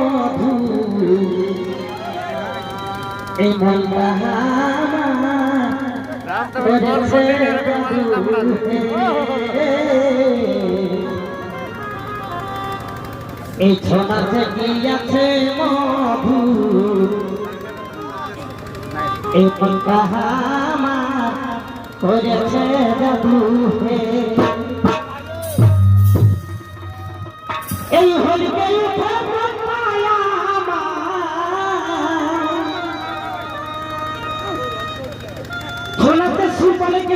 মধু এই মন করেছে এই ছনাতে কি আছে মধু এই মন বাহামা করেছে জাদু হে। এই হরিকে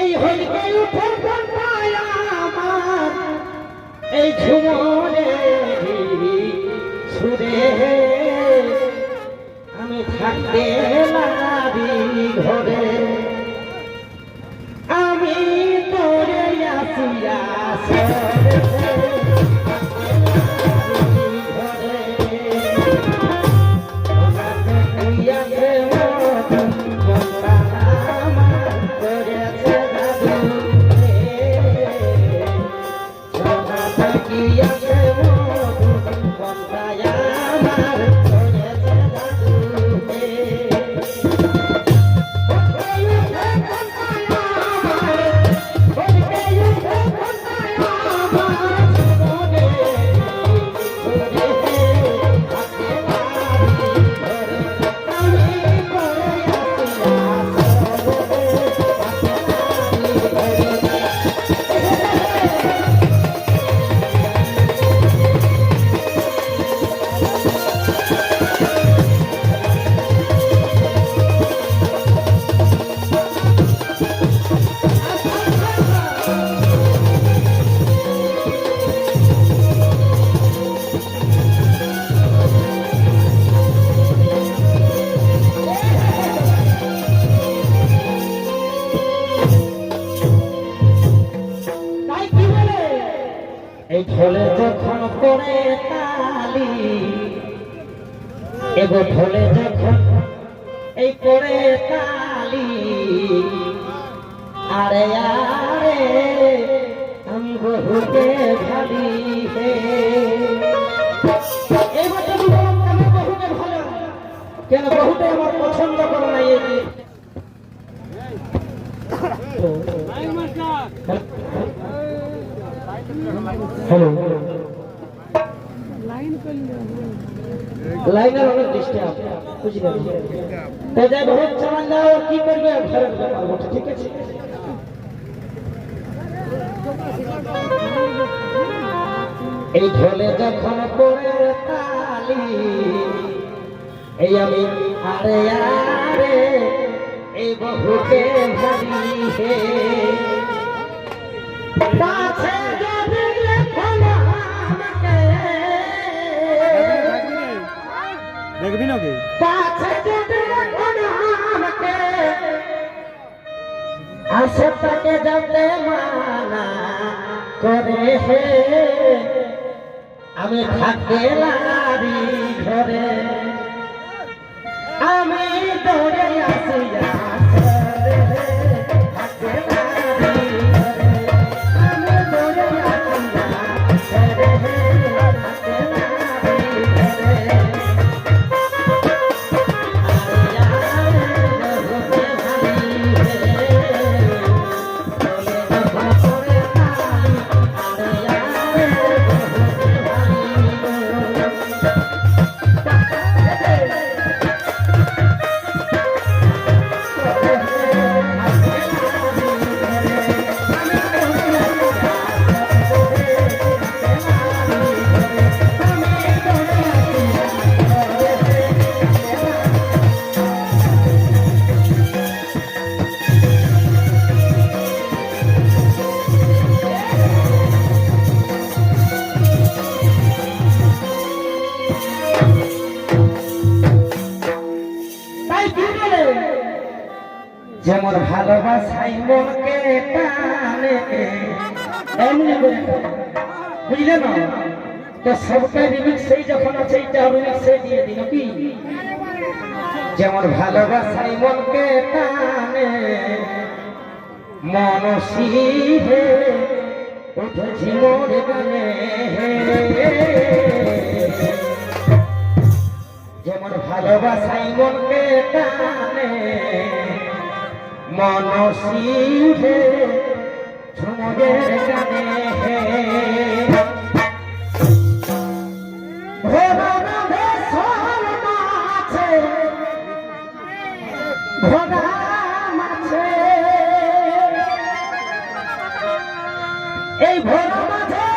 এই হরিকে উঠে আমার। এই ঝুমরে সুরে আমি থাকতে লাগি ঘরে। আমি তোরে আসিয়া ঢোলে যখন এই পড়ে তালি আরে আরে আমি বহুকে ভাবি হে। কেন বহুতে আমার পছন্দ করে নাই এই হ্যালো লাইনের অনেক ডিস্টার্ব বুঝি গেল তো যাই বহুত কি করবে না, ঠিক আছে? এই ঢোলে যখন পড়ে তালি এই আমি আরে আরে এই বহুতে ভাবি হে দেখবি নাকি? যাতে হে আমি থাকতে লারি ঘরে আমি দৌড়ে আসি বুঝলে না? তো সবটা রিমিক্স সেই যখন আছে, এইটা রিমিক্স সেই দিয়ে দিল কি? যেমন ভালোবাসাই মনকে টানে। মনসিহে উঠেছি মোর গানে যেমন ভালোবাসাই মনকে টানে। মনসিহে ঝুমুরের গানে এই ভোলা মাঝে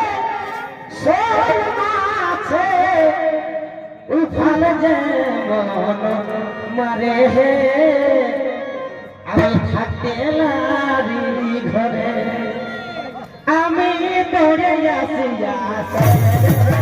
সর মাছে উফাল যেমন মারে হে। আমি থাকতে লারি ঘরে আমি দৌড়ে আসি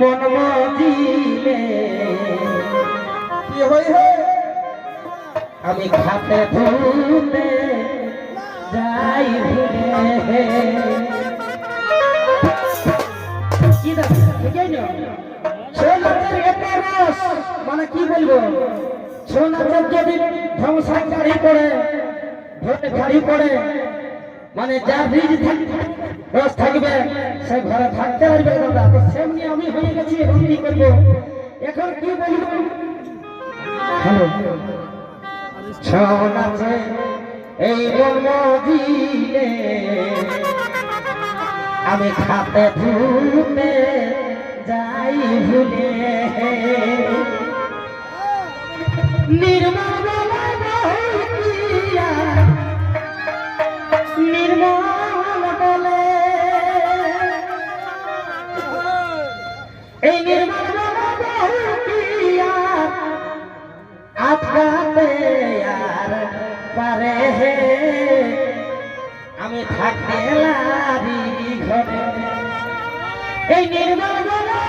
মন মজিলে। কি হই আমি খাতে ধুতে যাই মানে কি বলব? ছৌ নাচের যদি ধ্বংসা গাড়ি পড়ে ভোটে গাড়ি পড়ে মানে যার রিজ রস থাকবে সে ঘরে থাকতে পারবে দাদা তো সেমনি আমি হয়ে গেছি, এখন কি করব? এখন কি বলব? হ্যালো। এই আমি খাতে ধুতে যাই ভুলে। নির্মল পারে হে আমি থাকতে লারি ঘরে। এই নির্মল বলে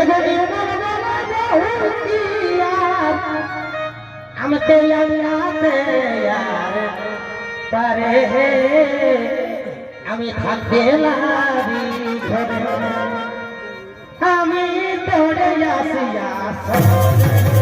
এগো নির্মল বলে বহুকিয়ার আমি তো আর পারে হে। আমি থাকতে লারি ঘরে। हमें तोड़ या सिया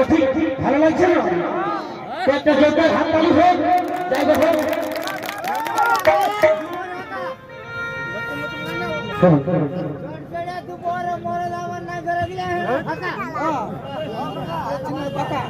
কফি ভালো লাগছে না একটা জোরদার হাত তালি হোক জায়গা হোক পাকা